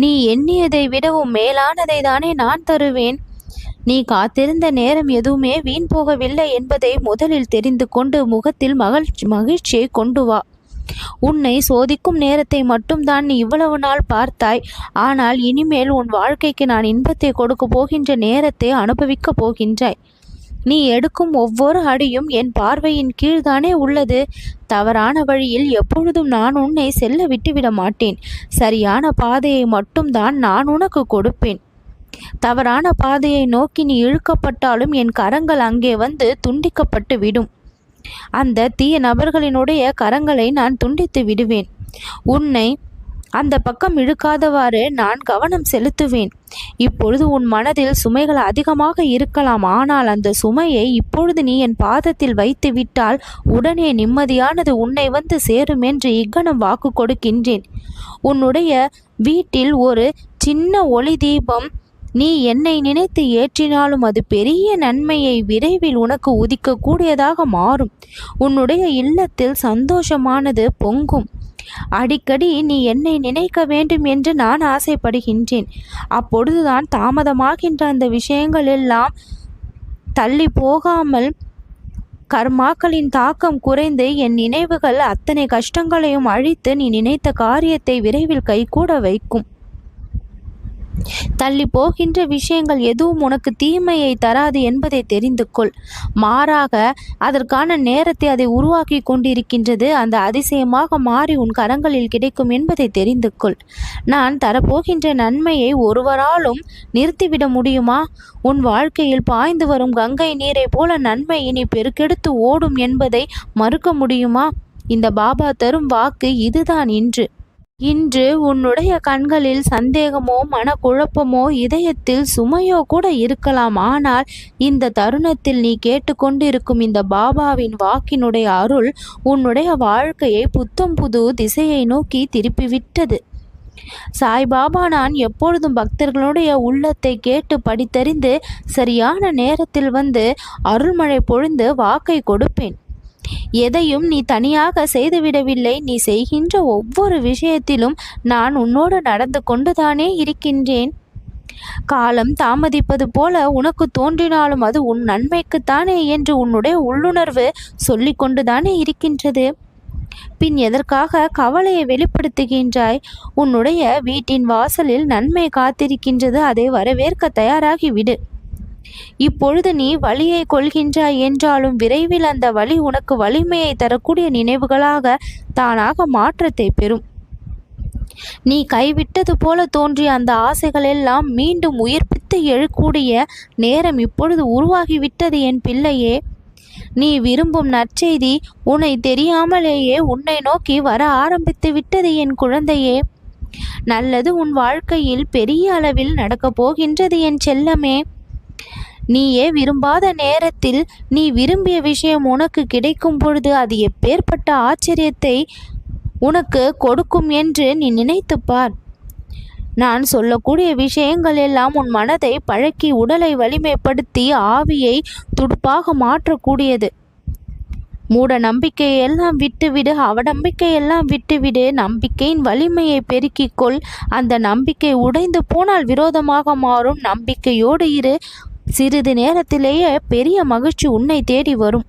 நீ எண்ணியதை விடவும் மேலானதை தானே நான் தருவேன். நீ காத்திருந்த நேரம் எதுவுமே வீண் போகவில்லை என்பதை முதலில் தெரிந்து கொண்டு முகத்தில் மகிழ்ச்சி மகிழ்ச்சியை கொண்டு வா. உன்னை சோதிக்கும் நேரத்தை மட்டும்தான் நீ இவ்வளவு நாள் பார்த்தாய். ஆனால் இனிமேல் உன் வாழ்க்கைக்கு நான் இன்பத்தை கொடுக்க போகின்ற நேரத்தை அனுபவிக்கப் போகின்றாய். நீ எடுக்கும் ஒவ்வொரு அடியும் என் பார்வையின் கீழ்தானே உள்ளது. தவறான வழியில் எப்பொழுதும் நான் உன்னை செல்ல விட்டுவிட மாட்டேன். சரியான பாதையை மட்டும்தான் நான் உனக்கு கொடுப்பேன். தவறான பாதையை நோக்கி நீ இழுக்கப்பட்டாலும் என் கரங்கள் அங்கே வந்து துண்டிக்கப்பட்டு விடும். அந்த தீய நபர்களினுடைய கரங்களை நான் துண்டித்து விடுவேன். உன்னை அந்த பக்கம் இழுக்காதவாறு நான் கவனம் செலுத்துவேன். இப்பொழுது உன் மனதில் சுமைகள் அதிகமாக இருக்கலாம். ஆனால் அந்த சுமையை இப்பொழுது நீ என் பாதத்தில் வைத்து விட்டால் உடனே நிம்மதியானது உன்னை வந்து சேரும் என்று இக்கணம் வாக்கு கொடுக்கின்றேன். உன்னுடைய வீட்டில் ஒரு சின்ன ஒளி தீபம் நீ என்னை நினைத்து ஏற்றினாலும் அது பெரிய நன்மையை விரைவில் உனக்கு உதிக்கக்கூடியதாக மாறும். உன்னுடைய இல்லத்தில் சந்தோஷமானது பொங்கும். அடிக்கடி நீ என்னை நினைக்க வேண்டும் என்று நான் ஆசைப்படுகின்றேன். அப்பொழுதுதான் தாமதமாகின்ற அந்த விஷயங்கள் எல்லாம் தள்ளி போகாமல் கர்மாக்களின் தாக்கம் குறைந்து என் நினைவுகள் அத்தனை கஷ்டங்களையும் அழித்து நீ நினைத்த காரியத்தை விரைவில் கைகூட வைக்கும். தள்ளி போகின்ற விஷயங்கள் எதுவும் உனக்கு தீமையை தராது என்பதை தெரிந்து கொள் மாறாக அதற்கான நேரத்தை அதை உருவாக்கி கொண்டிருக்கின்றது அந்த அதிசயமாக மாறி உன் கரங்களில் கிடைக்கும் என்பதை தெரிந்து கொள் நான் தரப்போகின்ற நன்மையை ஒருவராலும் நிறுத்திவிட முடியுமா? உன் வாழ்க்கையில் பாய்ந்து வரும் கங்கை நீரை போல நன்மை இனி பெருக்கெடுத்து ஓடும் என்பதை மறுக்க முடியுமா? இந்த பாபா தரும் வாக்கு இதுதான் இன்று. இன்று உன்னுடைய கண்களில் சந்தேகமோ மனக்குழப்பமோ இதயத்தில் சுமையோ கூட இருக்கலாம். ஆனால் இந்த தருணத்தில் நீ கேட்டுக்கொண்டிருக்கும் இந்த பாபாவின் வாக்கினுடைய அருள் உன்னுடைய வாழ்க்கையை புத்தம் புது திசையை நோக்கி திருப்பிவிட்டது. சாய்பாபா நான் எப்பொழுதும் பக்தர்களுடைய உள்ளத்தை கேட்டு படித்தறிந்து சரியான நேரத்தில் வந்து அருள்மழை பொழிந்து வாக்கை கொடுப்பேன். எதையும் நீ தனியாக செய்துவிடவில்லை. நீ செய்கின்ற ஒவ்வொரு விஷயத்திலும் நான் உன்னோடு நடந்து கொண்டுதானே இருக்கின்றேன். காலம் தாமதிப்பது போல உனக்கு தோன்றினாலும் அது உன் நன்மைக்குத்தானே என்று உன்னுடைய உள்ளுணர்வு சொல்லிக் கொண்டுதானே இருக்கின்றது. பின் எதற்காக கவலையை வெளிப்படுத்துகின்றாய்? உன்னுடைய வீட்டின் வாசலில் நன்மை காத்திருக்கின்றது. அதை வரவேற்க தயாராகி விடு இப்பொழுது நீ வலியை கொள்கின்றாய் என்றாலும் விரைவில் அந்த வழி உனக்கு வலிமையை தரக்கூடிய நினைவுகளாக தானாக மாற்றத்தை பெறும். நீ கைவிட்டது போல தோன்றிய அந்த ஆசைகள் எல்லாம் மீண்டும் உயிர்ப்பித்து எழக்கூடிய நேரம் இப்பொழுது உருவாகிவிட்டது என் பிள்ளையே. நீ விரும்பும் நற்செய்தி உன்னை தெரியாமலேயே உன்னை நோக்கி வர ஆரம்பித்து விட்டது என் குழந்தையே. நல்லது உன் வாழ்க்கையில் பெரிய அளவில் நடக்கப் போகின்றது என் செல்லமே. நீயே விரும்பாத நேரத்தில் நீ விரும்பிய விஷயம் உனக்கு கிடைக்கும் பொழுது அது எப்பேற்பட்ட ஆச்சரியத்தை உனக்கு கொடுக்கும் என்று நீ நினைத்துப் பார். நான் சொல்லக்கூடிய விஷயங்கள் எல்லாம் உன் மனதை பழக்கி உடலை வலிமைப்படுத்தி ஆவியை துடுப்பாக மாற்றக்கூடியது. மூட நம்பிக்கையெல்லாம் விட்டுவிடு அவநம்பிக்கையெல்லாம் விட்டுவிடு. நம்பிக்கையின் வலிமையை பெருக்கிக்கொள். அந்த நம்பிக்கை உடைந்து போனால் விரோதமாக மாறும். நம்பிக்கையோடு இரு. சிறிது நேரத்திலேயே பெரிய மகிழ்ச்சி உன்னை தேடி வரும்.